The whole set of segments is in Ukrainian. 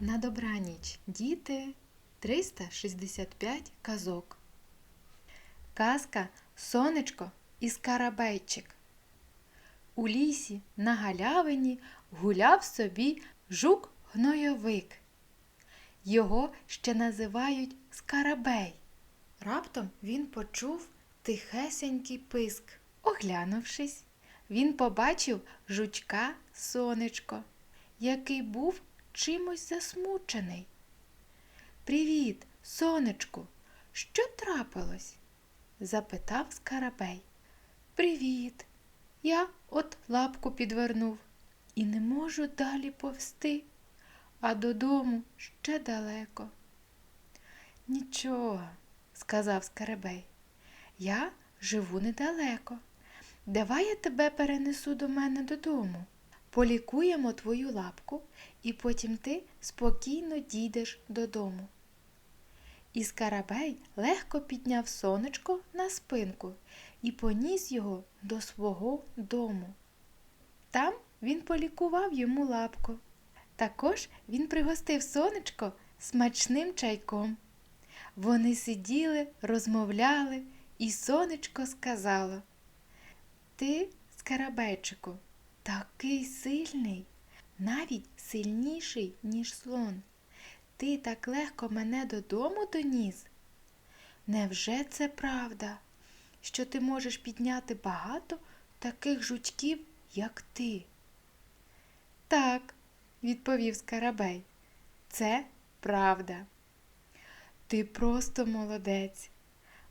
На добраніч, діти 365 казок. Казка Сонечко і Скарабейчик. У лісі на галявині гуляв собі жук-гнойовик. Його ще називають Скарабей. Раптом він почув тихесенький писк. Оглянувшись, він побачив жучка сонечко, який був чимось засмучений. Привіт, сонечку, що трапилось? запитав Скарабей. Привіт. Я от лапку підвернув і не можу далі повсти, а додому ще далеко. Нічого, сказав Скарабей. Я живу недалеко. Давай я тебе перенесу до мене додому. Полікуємо твою лапку, і потім ти спокійно дійдеш додому. І Скарабей легко підняв сонечко на спинку і поніс його до свого дому. Там він полікував йому лапку. Також він пригостив сонечко смачним чайком. Вони сиділи, розмовляли, і сонечко сказало Ти, скарабейчику, такий сильний, навіть сильніший, ніж слон. Ти так легко мене додому доніс? Невже це правда, що ти можеш підняти багато таких жучків, як ти? Так, відповів Скарабей, це правда. Ти просто молодець.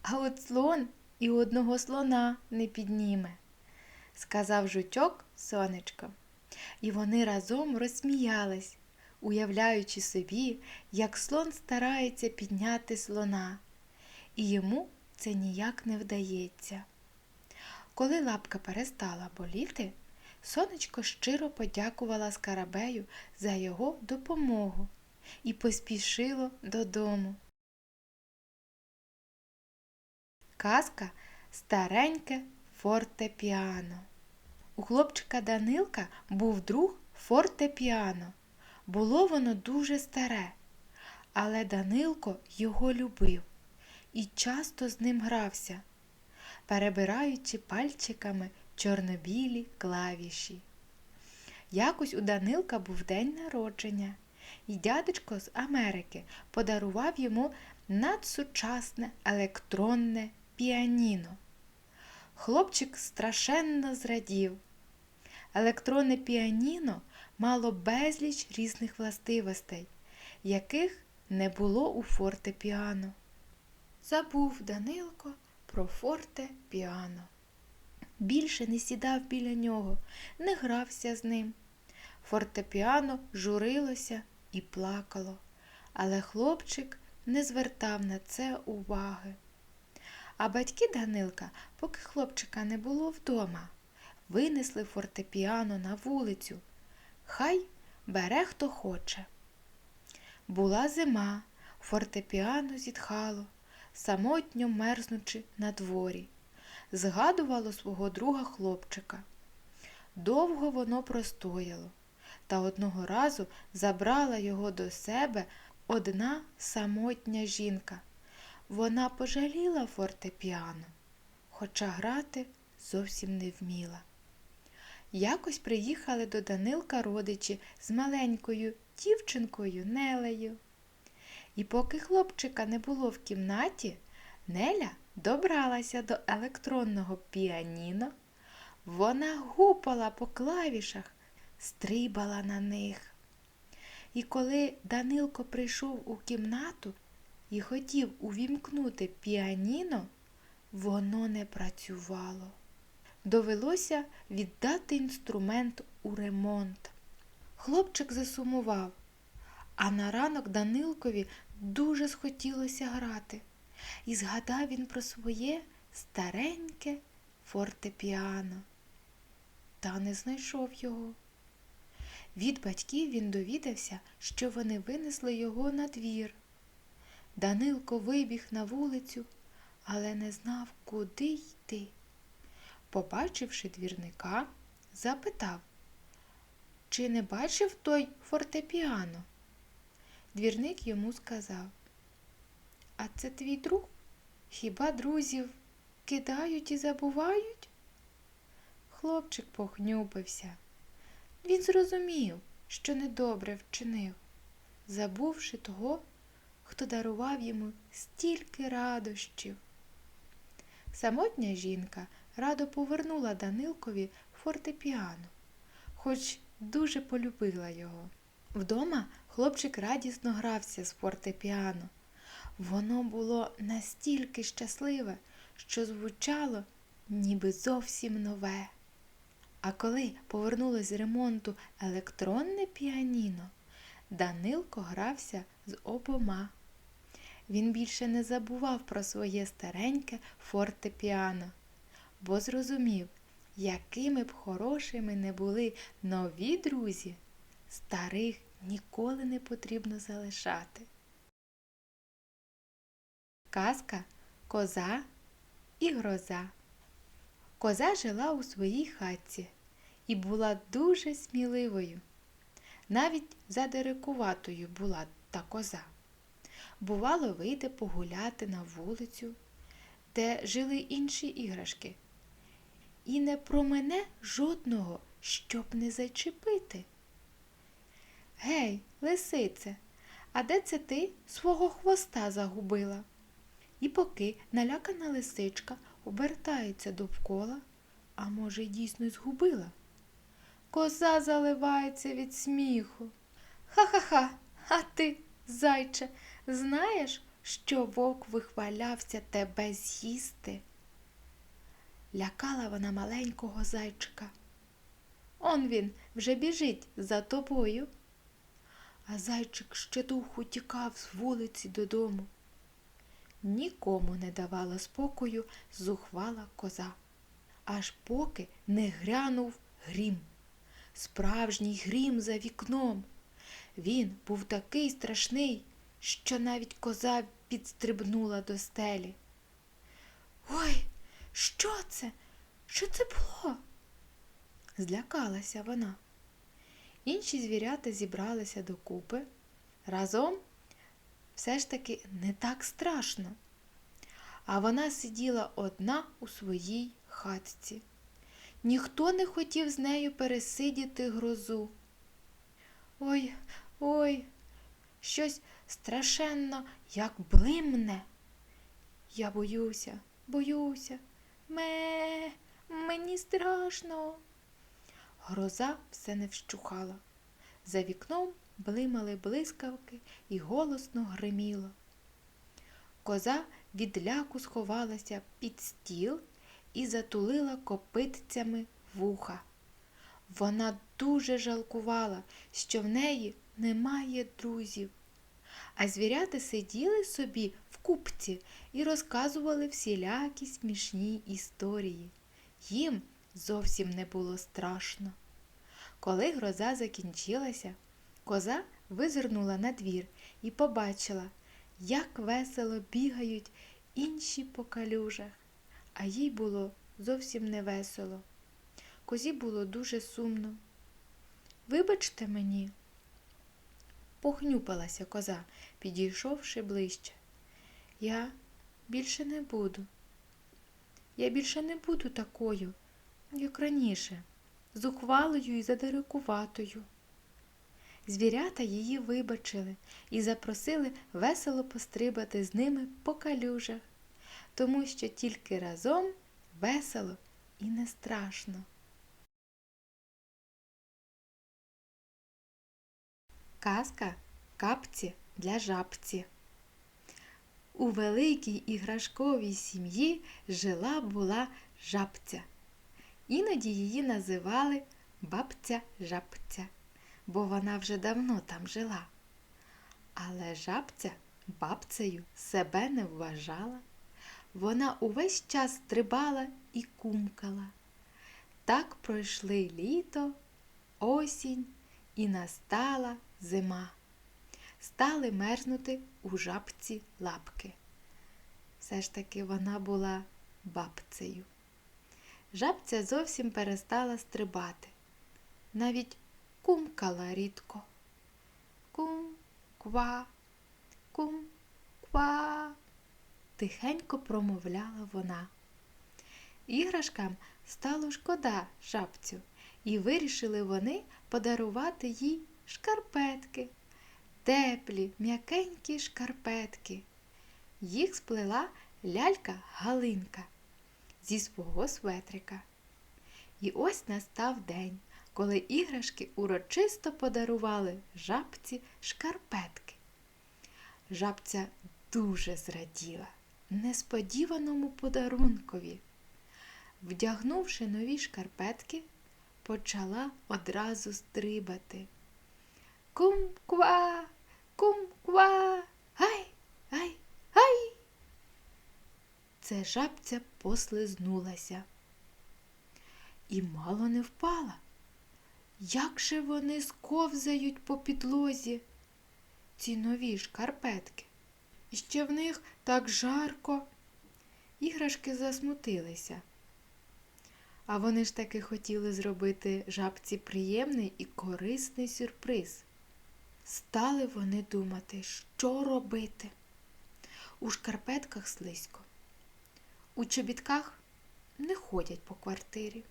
А от слон і одного слона не підніме, сказав жучок сонечко. І вони разом розсміялись, уявляючи собі, як слон старається підняти слона, і йому це ніяк не вдається. Коли лапка перестала боліти, сонечко щиро подякувала Скарабею за його допомогу і поспішило додому. Казка стареньке фортепіано. У хлопчика Данилка був друг фортепіано. Було воно дуже старе, але Данилко його любив і часто з ним грався, перебираючи пальчиками чорнобілі клавіші. Якось у Данилка був день народження, і дядечко з Америки подарував йому надсучасне електронне піаніно. Хлопчик страшенно зрадів. Електронне піаніно мало безліч різних властивостей, яких не було у фортепіано. Забув Данилко про фортепіано. Більше не сідав біля нього, не грався з ним. Фортепіано журилося і плакало, але хлопчик не звертав на це уваги. А батьки Данилка, поки хлопчика не було вдома, винесли фортепіано на вулицю. Хай бере хто хоче. Була зима, фортепіано зітхало, самотньо мерзнучи на дворі. Згадувало свого друга хлопчика. Довго воно простояло, та одного разу забрала його до себе одна самотня жінка. Вона пожаліла фортепіано, хоча грати зовсім не вміла. Якось приїхали до Данилка родичі з маленькою дівчинкою Нелею. І поки хлопчика не було в кімнаті, Неля добралася до електронного піаніно. Вона гупала по клавішах, стрибала на них. І коли Данилко прийшов у кімнату і хотів увімкнути піаніно, воно не працювало. Довелося віддати інструмент у ремонт. Хлопчик засумував, а на ранок Данилкові дуже схотілося грати. І згадав він про своє стареньке фортепіано. Та не знайшов його. Від батьків він довідався, що вони винесли його на двір. Данилко вибіг на вулицю, але не знав, куди йти. Побачивши двірника, запитав, чи не бачив той фортепіано? двірник йому сказав А це твій друг? Хіба друзів кидають і забувають? Хлопчик похнюпився. Він зрозумів, що недобре вчинив, забувши того, хто дарував йому стільки радощів. Самотня жінка радо повернула Данилкові фортепіано, хоч дуже полюбила його. Вдома хлопчик радісно грався з фортепіано. Воно було настільки щасливе, що звучало ніби зовсім нове. А коли повернулось з ремонту електронне піаніно, Данилко грався з обома. Він більше не забував про своє стареньке фортепіано, бо зрозумів, якими б хорошими не були нові друзі, старих ніколи не потрібно залишати. Казка Коза і гроза. Коза жила у своїй хатці і була дуже сміливою. Навіть задирикуватою була та коза. Бувало, вийде погуляти на вулицю, де жили інші іграшки, і не промене жодного, щоб не зачепити. Гей, лисице, а де це ти свого хвоста загубила? І поки налякана лисичка обертається довкола, а може, дійсно згубила. Коза заливається від сміху. Ха-ха-ха, а ти, зайче, знаєш, що вовк вихвалявся тебе з'їсти? Лякала вона маленького зайчика. Он він вже біжить за тобою. А зайчик ще духу тікав з вулиці додому. Нікому не давала спокою зухвала коза, аж поки не грянув грім. Справжній грім за вікном. Він був такий страшний, що навіть коза підстрибнула до стелі. Ой, що це? Що це було? Злякалася вона. Інші звірята зібралися докупи. Разом все ж таки не так страшно. А вона сиділа одна у своїй хатці. Ніхто не хотів з нею пересидіти грозу. Ой, ой, щось страшенно, як блимне. Я боюся, боюся, ме, мені страшно. Гроза все не вщухала. За вікном блимали блискавки і голосно гриміло. Коза від ляку сховалася під стіл і затулила копитцями вуха. Вона дуже жалкувала, що в неї немає друзів. А звірята сиділи собі в купці і розказували всілякі смішні історії. Їм зовсім не було страшно. Коли гроза закінчилася, коза визирнула на двір і побачила, як весело бігають інші по калюжах, а їй було зовсім не весело. Козі було дуже сумно. Вибачте мені, похнюпалася коза, підійшовши ближче. Я більше не буду. Я більше не буду такою, як раніше, зухвалою і задирикуватою. Звірята її вибачили і запросили весело пострибати з ними по калюжах, тому що тільки разом весело і не страшно. Казка капці для жабці. У великій іграшковій сім'ї жила була жабця. Іноді її називали бабця жабця, бо вона вже давно там жила. Але жабця бабцею себе не вважала. Вона увесь час стрибала і кумкала. Так пройшли літо, осінь і настала зима. Стали мерзнути у жабці лапки. Все ж таки вона була бабцею. Жабця зовсім перестала стрибати. Навіть кумкала рідко. Кум, ква, кум, ква, тихенько промовляла вона. Іграшкам стало шкода жабцю, і вирішили вони подарувати їй шкарпетки, теплі, м'якенькі шкарпетки. Їх сплела лялька Галинка зі свого светрика. І ось настав день, коли іграшки урочисто подарували жабці шкарпетки. Жабця дуже зраділа несподіваному подарункові. Вдягнувши нові шкарпетки, почала одразу стрибати. Кум-ква, кум-ква, гай, гай, гай. Це жабця послизнулася і мало не впала. Як же вони сковзають по підлозі, ці нові шкарпетки? І ще в них так жарко. Іграшки засмутилися. А вони ж таки хотіли зробити жабці приємний і корисний сюрприз. Стали вони думати, що робити. У шкарпетках слизько, у чобітках не ходять по квартирі.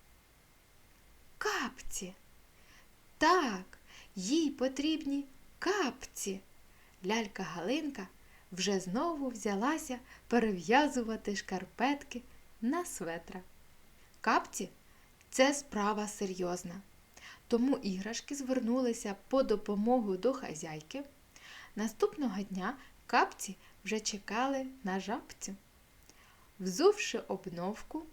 Капці. Так, їй потрібні капці. Лялька Галинка вже знову взялася перев'язувати шкарпетки на светра. Капці це справа серйозна. Тому іграшки звернулися по допомогу до хазяйки. Наступного дня капці вже чекали на жабцю. Взувши обновку,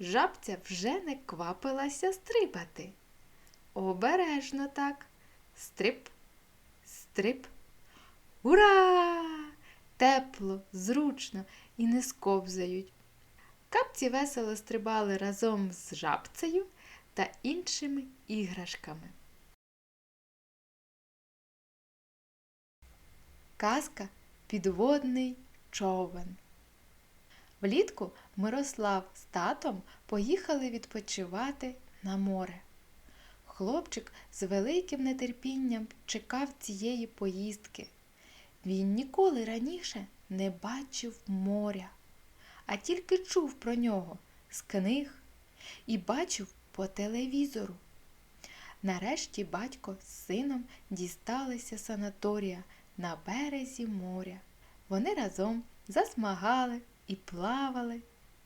жабця вже не квапилася стрибати. Обережно так. Стрип, стрип. Ура! Тепло, зручно і не сковзають. Капці весело стрибали разом з жабцею та іншими іграшками. Казка Підводний човен. Влітку Мирослав з татом поїхали відпочивати на море. Хлопчик з великим нетерпінням чекав цієї поїздки. Він ніколи раніше не бачив моря, а тільки чув про нього з книг і бачив по телевізору. Нарешті батько з сином дісталися санаторія на березі моря. Вони разом засмагали і плавали,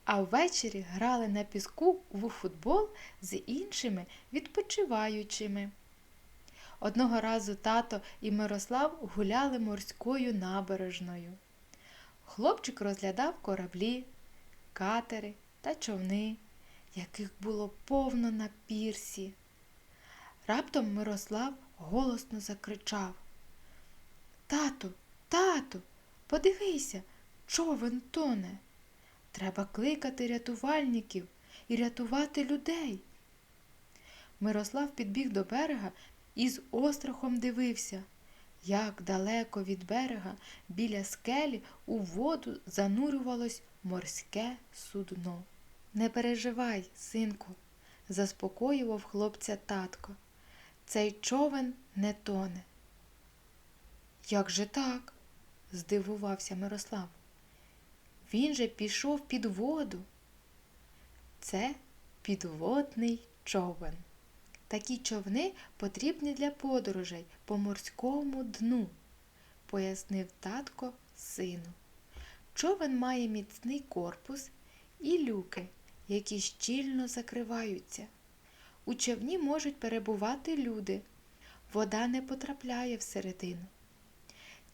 а ввечері грали на піску у футбол з іншими відпочиваючими. Одного разу тато і Мирослав гуляли морською набережною. Хлопчик розглядав кораблі, катери та човни, яких було повно на пірсі. Раптом Мирослав голосно закричав Тату, тату, подивися, човен тоне. Треба кликати рятувальників і рятувати людей. Мирослав підбіг до берега і з острахом дивився, як далеко від берега біля скелі у воду занурювалось морське судно. Не переживай, синку, заспокоював хлопця татко. Цей човен не тоне. Як же так? здивувався Мирослав. Він же пішов під воду. Це підводний човен. Такі човни потрібні для подорожей по морському дну, пояснив татко сину. Човен має міцний корпус і люки, які щільно закриваються. У човні можуть перебувати люди. Вода не потрапляє всередину.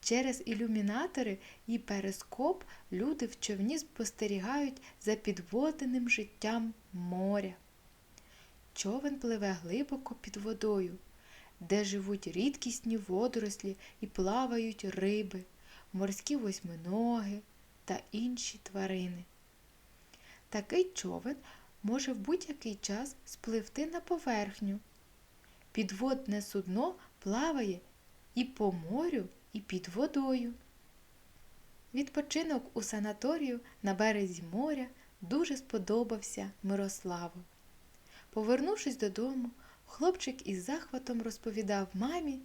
Через ілюмінатори і перископ люди в човні спостерігають за підводеним життям моря. Човен пливе глибоко під водою, де живуть рідкісні водорослі і плавають риби, морські восьминоги та інші тварини. Такий човен може в будь-який час спливти на поверхню. Підводне судно плаває і по морю, і під водою. Відпочинок у санаторію на березі моря дуже сподобався Мирославу. Повернувшись додому, хлопчик із захватом розповідав мамі,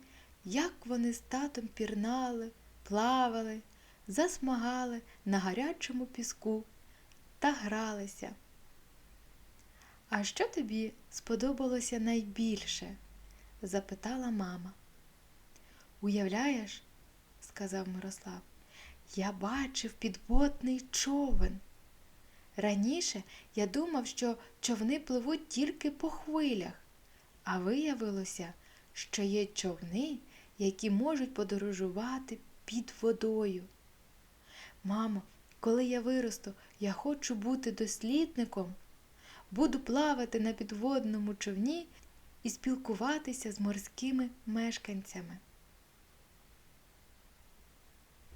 як вони з татом пірнали, плавали, засмагали на гарячому піску та гралися. А що тобі сподобалося найбільше? запитала мама. Уявляєш, сказав Мирослав, я бачив підводний човен. Раніше я думав, що човни пливуть тільки по хвилях, а виявилося, що є човни, які можуть подорожувати під водою. Мамо, коли я виросту, я хочу бути дослідником. Буду плавати на підводному човні і спілкуватися з морськими мешканцями.